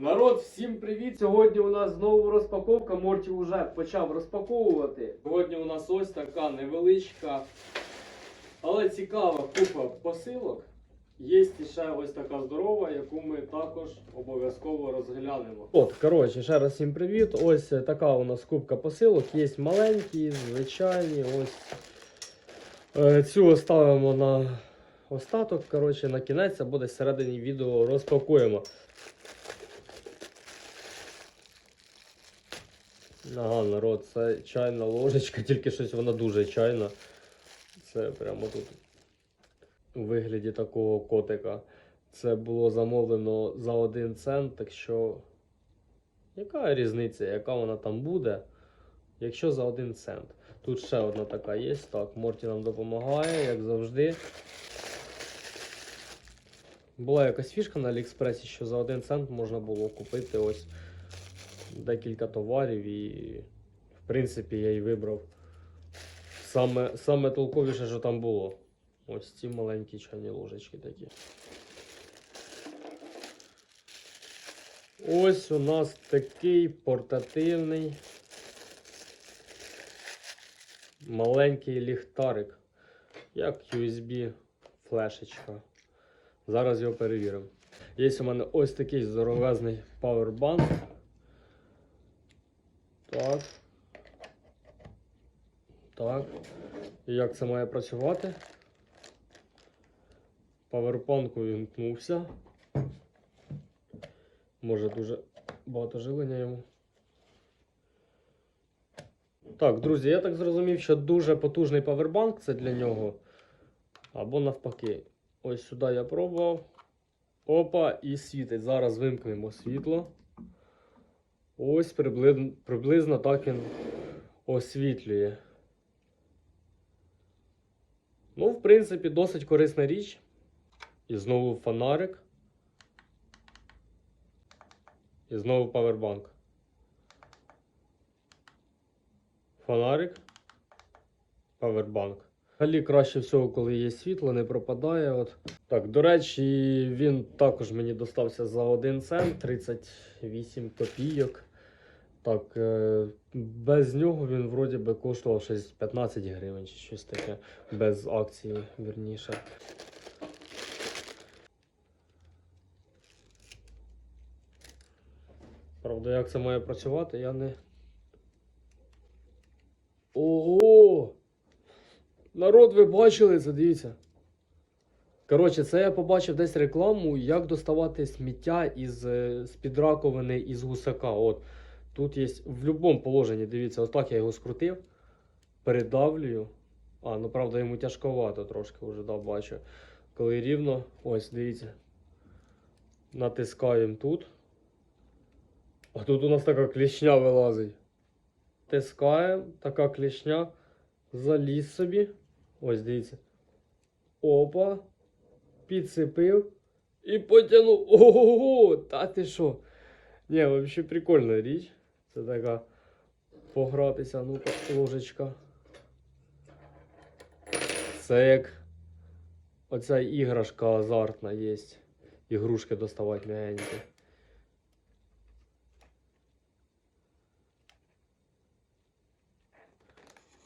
Народ, всім привіт! Сьогодні у нас знову розпаковка. Морті вже почав розпаковувати. Сьогодні у нас ось така невеличка, але цікава купа посилок. Є ще ось така здорова, яку ми також обов'язково розглянемо. От, коротше, ще раз всім привіт. Ось така у нас купка посилок. Є маленькі, звичайні. Ось е, цю оставимо на остаток. Коротше, на кінець десь всередині відео розпакуємо. Ага, народ, це чайна ложечка, тільки щось вона дуже чайна. Це прямо тут у вигляді такого котика. Це було замовлено за один цент, так що. Яка різниця, яка вона там буде, якщо за один цент? Тут ще одна така є. Так, Морті нам допомагає, як завжди. Була якась фішка на Аліекспресі, що за один цент можна було купити ось декілька товарів, і в принципі я і вибрав саме, саме толковіше, що там було. Ось ці маленькі чайні ложечки такі. Ось у нас такий портативний маленький ліхтарик, як USB флешечка. Зараз його перевіримо. Є у мене ось такий здоровезний павербанк. Так. Так. І як це має працювати? Павербанк увімкнувся. Може дуже багато жилення йому. Так, друзі, я так зрозумів, що дуже потужний павербанк це для нього. Або навпаки. Ось сюди я пробував. Опа, і світить. Зараз вимкнемо світло. Ось приблизно, приблизно так він освітлює. Ну, в принципі, досить корисна річ. І знову фонарик. І знову павербанк. Фонарик. Павербанк. Взагалі краще всього, коли є світло, не пропадає. От. Так, до речі, він також мені достався за 1 цент 38 копійок. Так, е, без нього він вроді би коштував щось 15 гривень чи щось таке. Без акції, вірніше. Правда, як це має працювати, я не. Ого! Народ, ви бачили це, дивіться. Коротше, це я побачив десь рекламу, як доставати сміття із, е, з-під раковини із гусака. От. Тут є в будь-якому положенні, дивіться, ось так я його скрутив, передавлюю. А, ну правда, йому тяжковато трошки вже да, бачу. Коли рівно, ось, дивіться. Натискаємо тут. А тут у нас така клішня вилазить. Тискаємо, така клішня. Заліз собі. Ось дивіться. Опа. Підсипив. І потягнув. Ого, та ти що? Ні, взагалі прикольна річ. Це така погратися, ну-ка, ложечка. Це як оця іграшка азартна є. Ігрушки доставати м'ягенькі.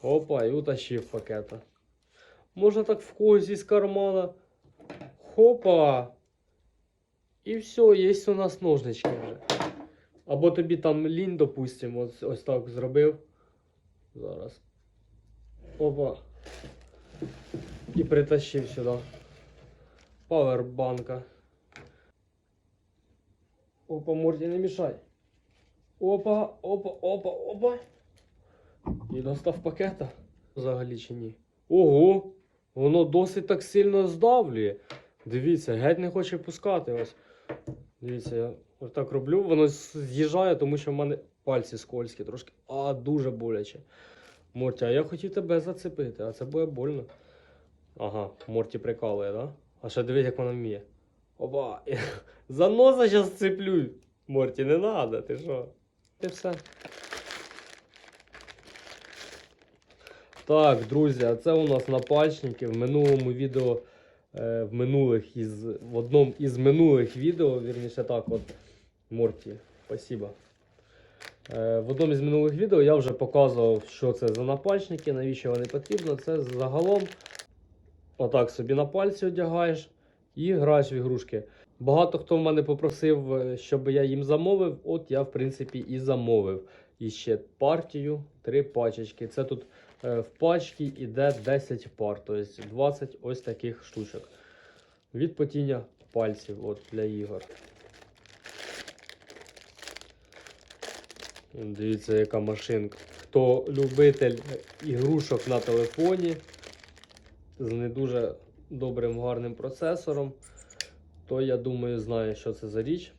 Опа, і утащив пакета. Можна так в когось із кармана. Хопа. І все, є у нас ножнички вже. Або тобі там лінь, допустимо, ось, ось так зробив. Зараз. Опа. І притащив сюди. Павербанка. Опа, Морді, не мішай. Опа, опа, опа, опа. І достав пакета. Взагалі чи ні. Ого! Воно досить так сильно здавлює. Дивіться, геть не хоче пускати. Ось. Дивіться, я ось так роблю, воно з'їжджає, тому що в мене пальці скользкі трошки. А, дуже боляче. Морті, а я хотів тебе зацепити, а це буде больно. Ага, Морті прикалує, да? А ще дивись, як вона вміє. Опа! За носа зараз цеплю. Морті, не треба, ти що? Ти все. Так, друзі, а це у нас напальчники. В минулому відео, в минулих із, в одному із минулих відео, вірніше так, от Морті, спасибо. Е, В одному із минулих відео я вже показував, що це за напальчники, навіщо вони потрібні. Це загалом отак собі на пальці одягаєш і граєш в ігрушки. Багато хто в мене попросив, е, щоб я їм замовив. От я, в принципі, і замовив. І ще партію, три пачечки. Це тут е, в пачці йде 10 пар, тобто 20 ось таких штучок. Від потіння пальців от, для ігор. Дивіться, яка машинка. Хто любитель ігрушок на телефоні з не дуже добрим гарним процесором, то я думаю, знає, що це за річ.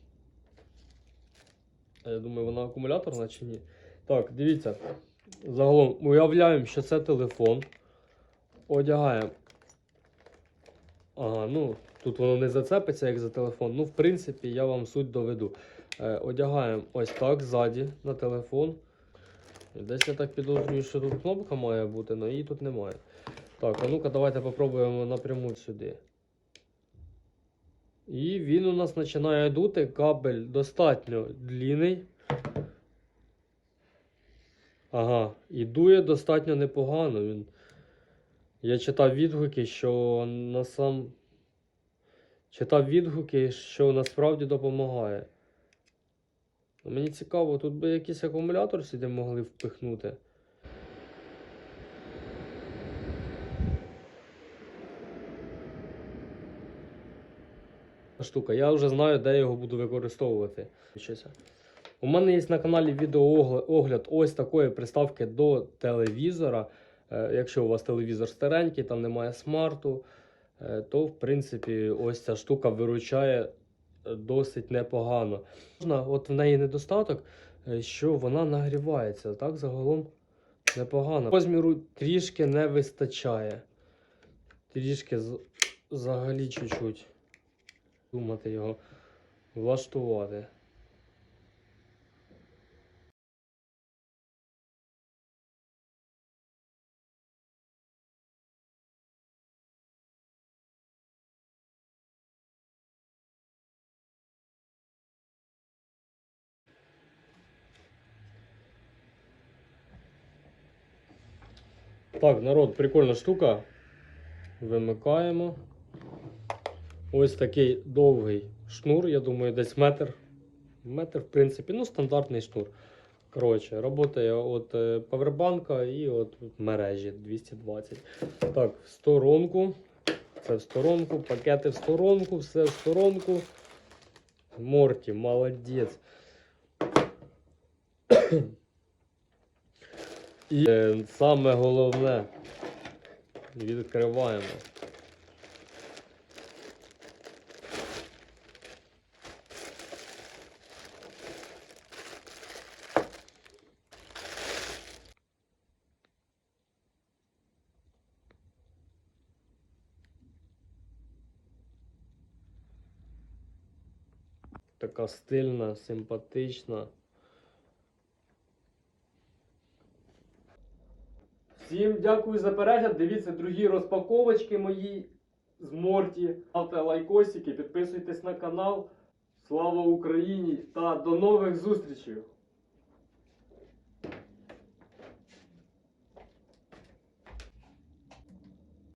Я думаю, вона акумуляторна чи ні. Так, дивіться. Загалом уявляємо, що це телефон. Одягаємо. Ага, ну тут воно не зацепиться, як за телефон. Ну, в принципі, я вам суть доведу. Е, одягаємо ось так ззаді на телефон. Десь я так підозрюю, що тут кнопка має бути, але її тут немає. Так, а ну-ка, давайте попробуємо напряму сюди. І він у нас починає дути. Кабель достатньо длинний. Ага, і дує достатньо непогано. Він... Я читав відгуки, що на сам. Читав відгуки, що насправді допомагає. Ну, Мені цікаво, тут би якийсь акумулятор сюди могли впихнути. Штука, я вже знаю, де його буду використовувати. У мене є на каналі відеоогляд ось такої приставки до телевізора. Е, Якщо у вас телевізор старенький, там немає смарту, е, то в принципі ось ця штука виручає е, досить непогано. От в неї недостаток, що вона нагрівається. Так, загалом непогано. Розміру трішки не вистачає. Трішки взагалі чуть-чуть думати його влаштувати. Так, народ, прикольна штука. Вимикаємо. Ось такий довгий шнур, я думаю, десь метр. Метр, в принципі, ну, стандартний шнур. Коротше, працює от е, павербанка і от мережі 220. Так, в сторонку. Це в сторонку, пакети в сторонку, все в сторонку. Морті, молодець. І е, саме головне. Відкриваємо. Така стильна, симпатична. Всім дякую за перегляд. Дивіться другі розпаковочки мої з Морті. Ставте лайкосики, підписуйтесь на канал. Слава Україні та до нових зустрічей!